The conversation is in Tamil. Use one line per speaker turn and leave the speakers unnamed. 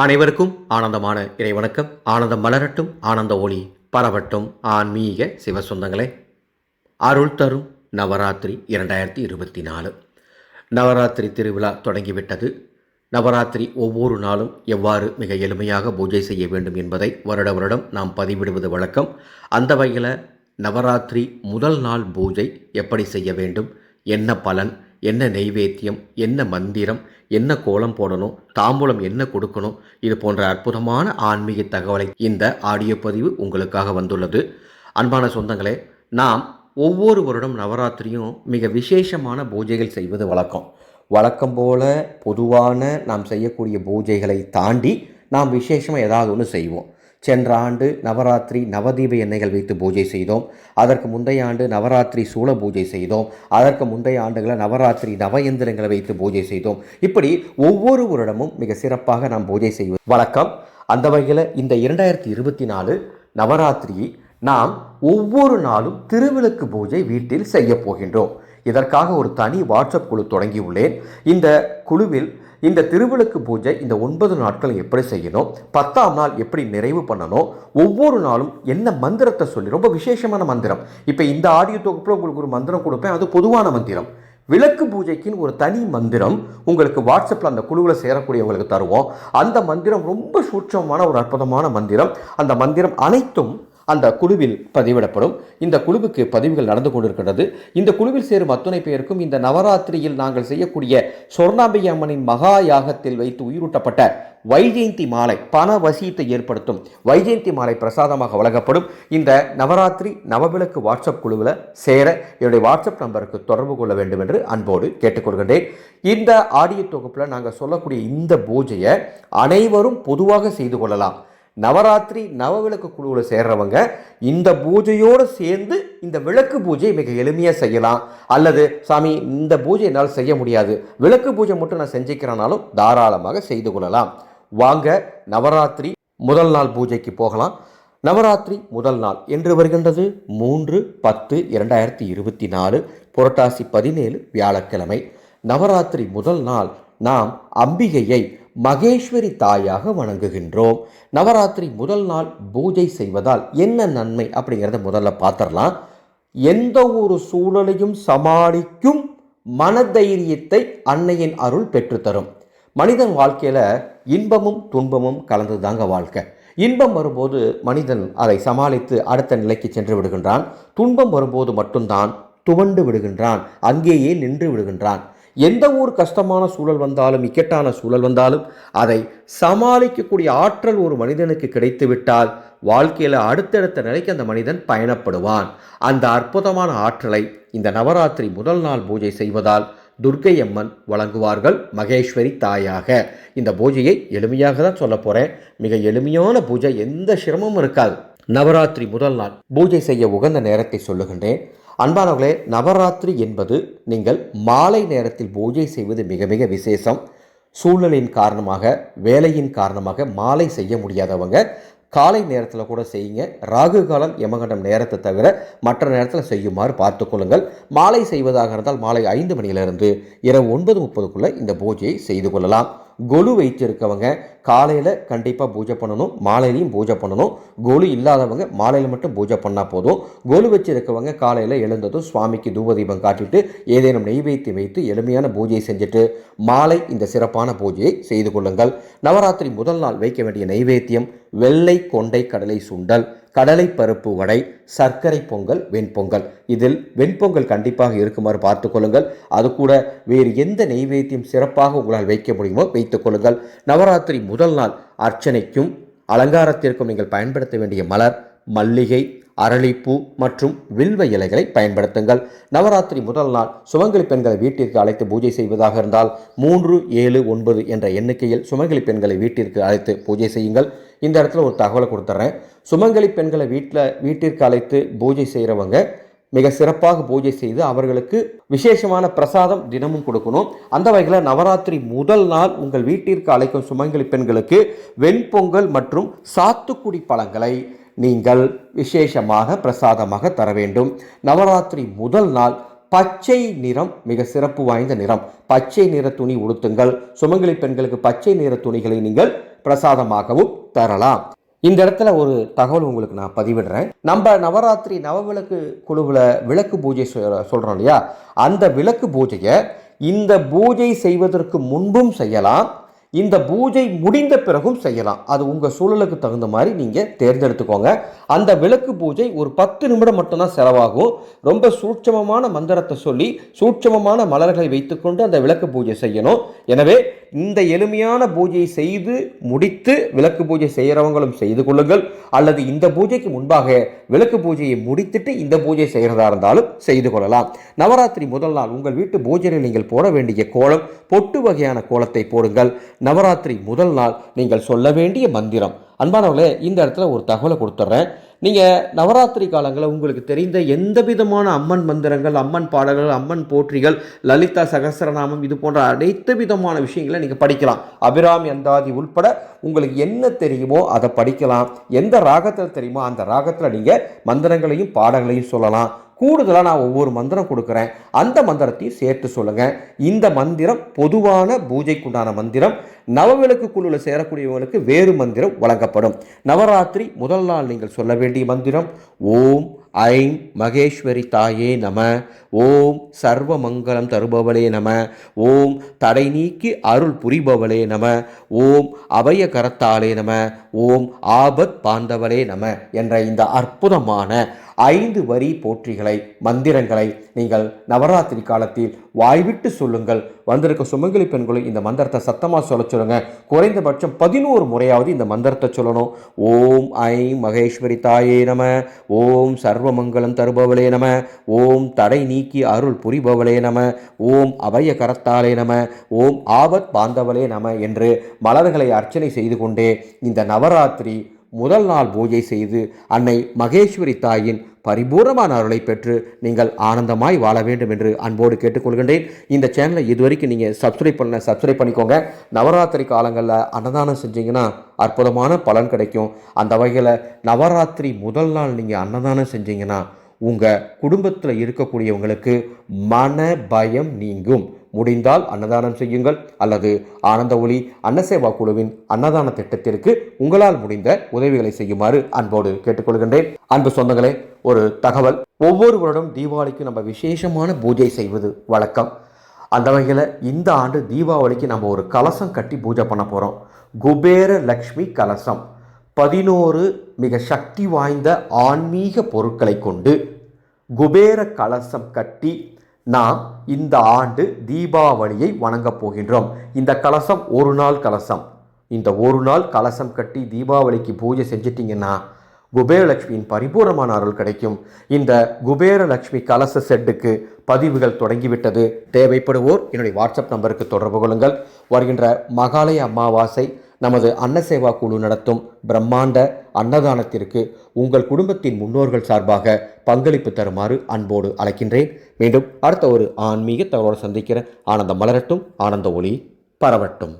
அனைவருக்கும் ஆனந்தமான இறைவணக்கம். ஆனந்தம் மலரட்டும் ஆனந்த ஒளி பரவட்டும். ஆன்மீக சிவசொந்தங்களே அருள் தரும் நவராத்திரி இரண்டாயிரத்தி இருபத்தி நாலு. நவராத்திரி திருவிழா தொடங்கிவிட்டது. நவராத்திரி ஒவ்வொரு நாளும் எவ்வாறு மிக எளிமையாக பூஜை செய்ய வேண்டும் என்பதை வருட வருடம் நாம் பதிவிடுவது வழக்கம். அந்த வகையில் நவராத்திரி முதல் நாள் பூஜை எப்படி செய்ய வேண்டும்? என்ன பலன்? என்ன நெய்வேத்தியம் என்ன மந்திரம் என்ன கோலம் போடணும் தாம்பூலம் என்ன கொடுக்கணும் இது போன்ற அற்புதமான ஆன்மீக தகவலை இந்த ஆடியோ பதிவு உங்களுக்காக வந்துள்ளது. அன்பான சொந்தங்களே நாம் ஒவ்வொரு வருடம் நவராத்திரியும் மிக விசேஷமான பூஜைகள் செய்வது வழக்கம். வழக்கம் போல பொதுவான நாம் செய்யக்கூடிய பூஜைகளை தாண்டி நாம் விசேஷமாக ஏதாவது ஒன்று செய்வோம். சென்ற ஆண்டு நவராத்திரி நவதீப எண்ணெய்கள் வைத்து பூஜை செய்தோம். அதற்கு முந்தைய ஆண்டு நவராத்திரி சூள பூஜை செய்தோம். அதற்கு முந்தைய ஆண்டுகளில் நவராத்திரி நவ எந்திரங்களை வைத்து பூஜை செய்தோம். இப்படி ஒவ்வொரு வருடமும் மிக சிறப்பாக நாம் பூஜை செய்வது. வழக்கம் அந்த வகையில் இந்த இரண்டாயிரத்தி இருபத்தி நாலு நவராத்திரியை நாம் ஒவ்வொரு நாளும் திருவிளக்கு பூஜை வீட்டில் செய்ய போகின்றோம். இதற்காக ஒரு தனி வாட்ஸ்அப் குழு தொடங்கியுள்ளேன். இந்த குழுவில் இந்த திருவிளக்கு பூஜை இந்த ஒன்பது நாட்கள் எப்படி செய்யணும்? பத்தாம் நாள் எப்படி நிறைவு பண்ணணும்? ஒவ்வொரு நாளும் என்ன மந்திரத்தை சொல்லி ரொம்ப விசேஷமான மந்திரம். இப்போ இந்த ஆடியோ தொகுப்பில் உங்களுக்கு ஒரு மந்திரம் கொடுப்பேன். அது பொதுவான மந்திரம். விளக்கு பூஜைக்குன்னு ஒரு தனி மந்திரம் உங்களுக்கு வாட்ஸ்அப்பில் அந்த குழுவில் சேரக்கூடியவங்களுக்கு தருவோம். அந்த மந்திரம் ரொம்ப சூட்சமான ஒரு அற்புதமான மந்திரம். அந்த மந்திரம் அனைத்தும் அந்த குழுவில் பதிவிடப்படும். இந்த குழுவுக்கு பதிவுகள் நடந்து கொண்டிருக்கிறது இந்த குழுவில் சேரும் அத்துணை பேருக்கும் இந்த நவராத்திரியில் நாங்கள் செய்யக்கூடிய சொர்ணாம்பிகை அம்மனின் மகா யாகத்தில் வைத்து உயிரூட்டப்பட்ட வைஜெயந்தி மாலை பண வசியத்தை ஏற்படுத்தும். வைஜெயந்தி மாலை பிரசாதமாக வழங்கப்படும். இந்த நவராத்திரி நவவிளக்கு வாட்ஸ்அப் குழுவில் சேர என்னுடைய வாட்ஸ்அப் நம்பருக்கு தொடர்பு கொள்ள வேண்டும் என்று அன்போடு கேட்டுக்கொள்கின்றேன். இந்த ஆடியோ தொகுப்பில் நாங்கள் சொல்லக்கூடிய இந்த பூஜையை அனைவரும் பொதுவாக செய்து கொள்ளலாம். நவராத்திரி நவவிளக்கு குழுவில் சேர்றவங்க இந்த பூஜையோடு சேர்ந்து இந்த விளக்கு பூஜை மிக எளிமையாக செய்யலாம். அல்லது சாமி இந்த பூஜை என்னால் செய்ய முடியாது. விளக்கு பூஜை மட்டும் நான் செஞ்சுக்கிறனாலும் தாராளமாக செய்து கொள்ளலாம். வாங்க நவராத்திரி முதல் நாள் பூஜைக்கு போகலாம். நவராத்திரி முதல் நாள் என்று வருகின்றது மூன்று பத்து இரண்டாயிரத்தி இருபத்தி நாலு புரட்டாசி பதினேழு வியாழக்கிழமை. நவராத்திரி முதல் நாள் நாம் அம்பிகையை மகேஸ்வரி தாயாக வணங்குகின்றோம். நவராத்திரி முதல் நாள் பூஜை செய்வதால் என்ன நன்மை அப்படிங்கிறத முதல்ல பார்த்துடலாம். எந்த ஒரு சூழலையும் சமாளிக்கும் மனதைரியத்தை அன்னையின் அருள் பெற்றுத்தரும். மனிதன் வாழ்க்கையில் இன்பமும் துன்பமும் கலந்து தாங்க வாழ்க்கை. இன்பம் வரும்போது மனிதன் அதை சமாளித்து அடுத்த நிலைக்கு சென்று விடுகின்றான். துன்பம் வரும்போது மட்டும்தான் துவண்டு விடுகின்றான். அங்கேயே நின்று விடுகின்றான். எந்த ஒரு கஷ்டமான சூழல் வந்தாலும் இக்கட்டான சூழல் வந்தாலும் அதை சமாளிக்கக்கூடிய ஆற்றல் ஒரு மனிதனுக்கு கிடைத்துவிட்டால் வாழ்க்கையில் அடுத்தடுத்த நிலைக்கு அந்த மனிதன் பயணப்படுவான். அந்த அற்புதமான ஆற்றலை இந்த நவராத்திரி முதல் நாள் பூஜை செய்வதால் துர்க்கை அம்மன் வழங்குவார்கள் மகேஸ்வரி தாயாக. இந்த பூஜையை எளிமையாக தான் சொல்ல போகிறேன் மிக எளிமையான பூஜை எந்த சிரமமும் இருக்காது. நவராத்திரி முதல் நாள் பூஜை செய்ய உகந்த நேரத்தை சொல்லுகின்றேன். அன்பானவர்களே நவராத்திரி என்பது நீங்கள் மாலை நேரத்தில் பூஜை செய்வது மிக மிக விசேஷம். சூழ்நிலையின் காரணமாக வேலையின் காரணமாக மாலை செய்ய முடியாதவங்க காலை நேரத்தில் கூட செய்யுங்க. ராகு காலம் யமகண்டம் நேரத்தை தவிர மற்ற நேரத்தில் செய்யுமாறு பார்த்துக்கொள்ளுங்கள் மாலை செய்வதாக இருந்தால் மாலை ஐந்து மணியிலிருந்து இரவு ஒன்பது முப்பதுக்குள்ளே இந்த பூஜையை செய்து கொள்ளலாம். கொலு வைத்திருக்கவங்க காலையில் கண்டிப்பாக பூஜை பண்ணணும் மாலையிலையும் பூஜை பண்ணணும். கொலு இல்லாதவங்க மாலையில் மட்டும் பூஜை பண்ணால் போதும். கொலு வச்சிருக்கவங்க காலையில் எழுந்ததும் சுவாமிக்கு தூபதீபம் காட்டிட்டு ஏதேனும் நெய்வேத்தியம் வைத்து எளிமையான பூஜையை செஞ்சுட்டு மாலை இந்த சிறப்பான பூஜையை செய்து கொள்ளுங்கள். நவராத்திரி முதல் நாள் வைக்க வேண்டிய நெய்வேத்தியம் வெள்ளை கொண்டை கடலை சுண்டல் கடலை பருப்பு வடை சர்க்கரை பொங்கல் வெண்பொங்கல். இதில் வெண்பொங்கல் கண்டிப்பாக இருக்குமாறு பார்த்து கொள்ளுங்கள். அது கூட வேறு எந்த நெய்வேத்தியம் சிறப்பாக உங்களால் வைக்க முடியுமோ வைத்துக் கொள்ளுங்கள். நவராத்திரி முதல் நாள் அர்ச்சனைக்கும் அலங்காரத்திற்கும் நீங்கள் பயன்படுத்த வேண்டிய மலர் மல்லிகை அரளிப்பூ மற்றும் வில்வ இலைகளை பயன்படுத்துங்கள். நவராத்திரி முதல் நாள் சுமங்கலி பெண்களை வீட்டிற்கு அழைத்து பூஜை செய்வதாக இருந்தால் மூன்று ஏழு ஒன்பது என்ற எண்ணிக்கையில் சுமங்கலி பெண்களை வீட்டிற்கு அழைத்து பூஜை செய்யுங்கள். இந்த இடத்துல ஒரு தகவலை கொடுத்துட்றேன் சுமங்கலி பெண்களை வீட்டில் வீட்டிற்கு அழைத்து பூஜை செய்கிறவங்க மிக சிறப்பாக பூஜை செய்து அவர்களுக்கு விசேஷமான பிரசாதம் தினமும் கொடுக்கணும். அந்த வகையில் நவராத்திரி முதல் நாள் உங்கள் வீட்டிற்கு அழைக்கும் சுமங்கலி பெண்களுக்கு வெண்பொங்கல் மற்றும் சாத்துக்குடி பழங்களை நீங்கள் விசேஷமாக பிரசாதமாக தர வேண்டும். நவராத்திரி முதல் நாள் பச்சை நிறம் மிக சிறப்பு வாய்ந்த நிறம். பச்சை நிற துணி உடுத்துங்கள். சுமங்கலி பெண்களுக்கு பச்சை நிற துணிகளை நீங்கள் பிரசாதமாகவும் தரலாம். இந்த இடத்துல ஒரு தகவல் உங்களுக்கு நான் பதிவிடுறேன். நம்ம நவராத்திரி நவவிளக்கு குழுவில் விளக்கு பூஜை சொல்கிறோம் இல்லையா? அந்த விளக்கு பூஜையை இந்த பூஜை செய்வதற்கு முன்பும் செய்யலாம். இந்த பூஜை முடிந்த பிறகும் செய்யலாம். அது உங்கள் சூழலுக்கு தகுந்த மாதிரி நீங்கள் தேர்ந்தெடுத்துக்கோங்க. அந்த விளக்கு பூஜை ஒரு பத்து நிமிடம் மட்டும்தான் செலவாகும். ரொம்ப சூட்சமமான மந்திரத்தை சொல்லி சூட்சமமான மலர்களை வைத்துக்கொண்டு அந்த விளக்கு பூஜை செய்யணும். எனவே இந்த எளிமையான பூஜையை செய்து முடித்து விளக்கு பூஜை செய்கிறவங்களும் செய்து கொள்ளுங்கள். அல்லது இந்த பூஜைக்கு முன்பாக விளக்கு பூஜையை முடித்துட்டு இந்த பூஜை செய்கிறதா இருந்தாலும் செய்து கொள்ளலாம். நவராத்திரி முதல் நாள் உங்கள் வீட்டு பூஜையில் நீங்கள் போட வேண்டிய கோலம் பொட்டு வகையான கோலத்தை போடுங்கள். நவராத்திரி முதல் நாள் நீங்கள் சொல்ல வேண்டிய மந்திரம் அன்பானவர்களே இந்த இடத்துல ஒரு தகவலை கொடுத்துட்றேன். நீங்கள் நவராத்திரி காலங்களில் உங்களுக்கு தெரிந்த எந்த விதமான அம்மன் மந்திரங்கள் அம்மன் பாடல்கள் அம்மன் போற்றிகள் லலிதா சகஸ்ரநாமம் இது போன்ற அனைத்து விதமான விஷயங்களை நீங்கள் படிக்கலாம். அபிராமி அந்தாதி உள்பட உங்களுக்கு என்ன தெரியுமோ அதை படிக்கலாம். எந்த ராகத்தில் தெரியுமோ அந்த ராகத்தில் நீங்கள் மந்திரங்களையும் பாடங்களையும் சொல்லலாம். கூடுதலாக நான் ஒவ்வொரு மந்திரம் கொடுக்குறேன். அந்த மந்திரத்தையும் சேர்த்து சொல்லுங்கள் இந்த மந்திரம் பொதுவான பூஜைக்குண்டான மந்திரம். நவவிளக்கு குழுவில் சேரக்கூடியவங்களுக்கு வேறு மந்திரம் வழங்கப்படும். நவராத்திரி முதல் நாள் நீங்கள் சொல்ல வேண்டிய மந்திரம். ஓம் ஐம் மகேஸ்வரி தாயே நம. ஓம் சர்வ மங்களம் தருபவளே நம. ஓம் தடை நீக்கி அருள் புரிபவளே நம. ஓம் அபய கரத்தாலே நம. ஓம் ஆபத் பாந்தவளே நம என்ற இந்த அற்புதமான ஐந்து வரி போற்றிகளை மந்திரங்களை நீங்கள் நவராத்திரி காலத்தில் வாய்விட்டு சொல்லுங்கள். வந்திருக்க சுமங்கலி பெண்களும் இந்த மந்திரத்தை சத்தமாக சொல்ல சொல்லுங்க. குறைந்தபட்சம் பதினோரு முறையாவது இந்த மந்திரத்தை சொல்லணும். ஓம் ஐம் மகேஸ்வரி தாயே நம. ஓம் சர்வமங்கலம் தருபவளே நம. ஓம் தடை நீக்கி அருள் புரிபவளே நம. ஓம் அபய கரத்தாலே நம. ஓம் ஆபத் பாந்தவளே நம என்று மலர்களை அர்ச்சனை செய்து கொண்டே இந்த நவராத்திரி முதல் நாள் பூஜை செய்து அன்னை மகேஸ்வரி தாயின் பரிபூர்ணமான அருளை பெற்று நீங்கள் ஆனந்தமாய் வாழ வேண்டும் என்று அன்போடு கேட்டுக்கொள்கின்றேன். இந்த சேனலை இதுவரைக்கும் நீங்கள் சப்ஸ்கிரைப் பண்ண சப்ஸ்கிரைப் பண்ணிக்கோங்க. நவராத்திரி காலங்களில் அன்னதானம் செஞ்சீங்கன்னா அற்புதமான பலன் கிடைக்கும். அந்த வகையில் நவராத்திரி முதல் நாள் நீங்கள் அன்னதானம் செஞ்சீங்கன்னா உங்கள் குடும்பத்தில் இருக்கக்கூடியவங்களுக்கு மன பயம் நீங்கும். முடிந்தால் அன்னதானம் செய்யுங்கள். அல்லது ஆனந்த ஒளி அன்னசேவா குழுவின் அன்னதான திட்டத்திற்கு உங்களால் முடிந்த உதவிகளை செய்யுமாறு அன்போடு கேட்டுக்கொள்கின்றேன். அன்பு சொந்தங்களே ஒரு தகவல். ஒவ்வொரு வருடம் தீபாவளிக்கு நம்ம விசேஷமான பூஜை செய்வது வழக்கம். அந்த வகையில் இந்த ஆண்டு தீபாவளிக்கு நம்ம ஒரு கலசம் கட்டி பூஜை பண்ண போகிறோம் குபேர லக்ஷ்மி கலசம். பதினோரு மிக சக்தி வாய்ந்த ஆன்மீக பொருட்களை கொண்டு குபேர கலசம் கட்டி நாம் இந்த ஆண்டு தீபாவளியை வணங்கப் போகின்றோம். இந்த கலசம் ஒரு நாள் கலசம். இந்த ஒரு நாள் கலசம் கட்டி தீபாவளிக்கு பூஜை செஞ்சிட்டிங்கன்னா குபேரலட்சுமியின் பரிபூர்ணமான அருள் கிடைக்கும். இந்த குபேரலட்சுமி கலச செட்டுக்கு பதிவுகள் தொடங்கிவிட்டது. தேவைப்படுவோர் என்னுடைய வாட்ஸ்அப் நம்பருக்கு தொடர்பு கொள்ளுங்கள். வருகின்ற மகாலய அமாவாசை நமது அன்னசேவா குழு நடத்தும் பிரம்மாண்ட அன்னதானத்திற்கு உங்கள் குடும்பத்தின் முன்னோர்கள் சார்பாக பங்களிப்பு தருமாறு அன்போடு அழைக்கின்றேன். மீண்டும் அடுத்த ஒரு ஆன்மீக தகவலோடு சந்திக்கிற ஆனந்தம் மலரட்டும் ஆனந்த ஒளி பரவட்டும்.